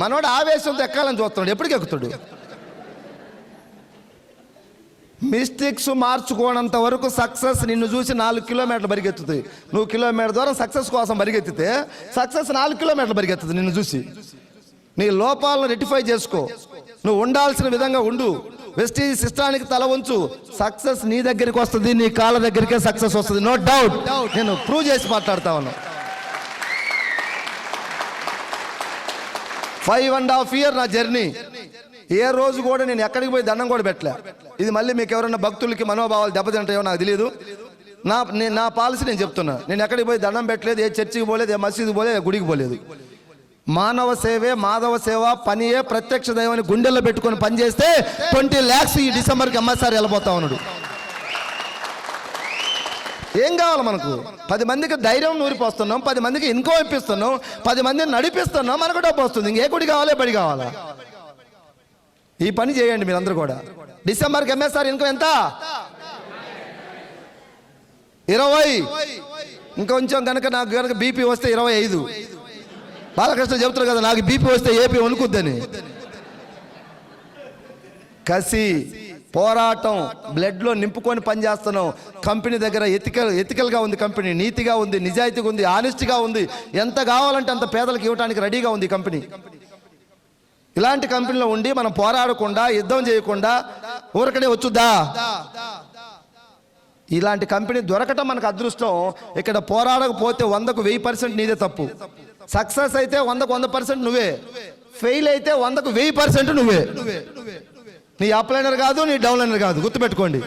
మనోడు ఆవేశంతో ఎక్కాలని చూస్తున్నాడు. ఎప్పటికి ఎక్కుతాడు మిస్టేక్స్ మార్చుకోనంత వరకు సక్సెస్ నిన్ను చూసి నాలుగు కిలోమీటర్లు పరిగెత్తుతుంది నువ్వు కిలోమీటర్ దూరం సక్సెస్ కోసం పరిగెత్తితే సక్సెస్ నాలుగు కిలోమీటర్లు పరిగెత్తుంది నిన్ను చూసి. నీ లోపాలను రెటిఫై చేసుకో. నువ్వు ఉండాల్సిన విధంగా ఉండు. వెస్టీజ్ సిస్టానికి తల ఉంచు సక్సెస్ నీ దగ్గరికి వస్తుంది నీ కాళ్ళ దగ్గరికే సక్సెస్ వస్తుంది. No doubt. నేను ప్రూవ్ చేసి మాట్లాడతా ఉన్నాను. ఫైవ్ అండ్ హాఫ్ ఇయర్ నా జర్నీ ఏ రోజు కూడా నేను ఎక్కడికి పోయి దండం కూడా పెట్టలే. ఇది మళ్ళీ మీకు ఎవరైనా భక్తులకి మనోభావాలు దెబ్బతింటాయో నాకు తెలియదు నా నేను నా పాలసీ నేను చెప్తున్నా. నేను ఎక్కడికి పోయి దండం పెట్టలేదు ఏ చర్చికి పోలేదు ఏ మసీదు పోలేదు ఏ గుడికి పోలేదు. మానవ సేవే మాధవ సేవ పనియే ప్రత్యక్ష దైవాన్ని గుండెల్లో పెట్టుకొని పనిచేస్తే ట్వంటీ ల్యాక్స్ ఈ డిసెంబర్కి ఎంఎస్ఆర్ వెళ్ళిపోతా ఉన్నాడు. ఏం కావాలి మనకు? పది మందికి ధైర్యం నూరిపోస్తున్నాం పది మందికి ఇన్కమ్ ఇప్పిస్తున్నాం పది మందిని నడిపిస్తున్నాం మనకు డబ్బు వస్తుంది. ఇంకే గుడి కావాలి బడి కావాలా? ఈ పని చేయండి మీరందరూ కూడా. డిసెంబర్కి ఎంఎస్ఆర్ ఇన్కమ్ ఎంత? ఇరవై. ఇంకొంచెం కనుక నాకు కనుక బీపీ వస్తే ఇరవై ఐదు. బాలకృష్ణ చెబుతారు కదా నాకు బీపీ వస్తే ఏపీ వణుకుద్దని. కసి. పోరాటం బ్లడ్లో నింపుకొని పనిచేస్తున్నాం కంపెనీ దగ్గర ఎథికల్ ఎథికల్గా ఉంది కంపెనీ నీతిగా ఉంది నిజాయితీగా ఉంది ఆనెస్ట్గా ఉంది. ఎంత కావాలంటే అంత పేదలకు ఇవ్వడానికి రెడీగా ఉంది కంపెనీ. ఇలాంటి కంపెనీలో ఉండి మనం పోరాడకుండా యుద్ధం చేయకుండా ఊరకనే వచ్చుద్దా? ఇలాంటి కంపెనీ దొరకటం మనకు అదృష్టం. ఇక్కడ పోరాడకపోతే వందకు వెయ్యి పర్సెంట్ నీదే తప్పు. సక్సెస్ అయితే వందకు వంద పర్సెంట్ నువ్వే. ఫెయిల్ అయితే వందకు వెయ్యి పర్సెంట్ నువ్వే. నీ అప్లైనర్ కాదు నీ డౌన్లైనర్ కాదు. గుర్తుపెట్టుకోండి.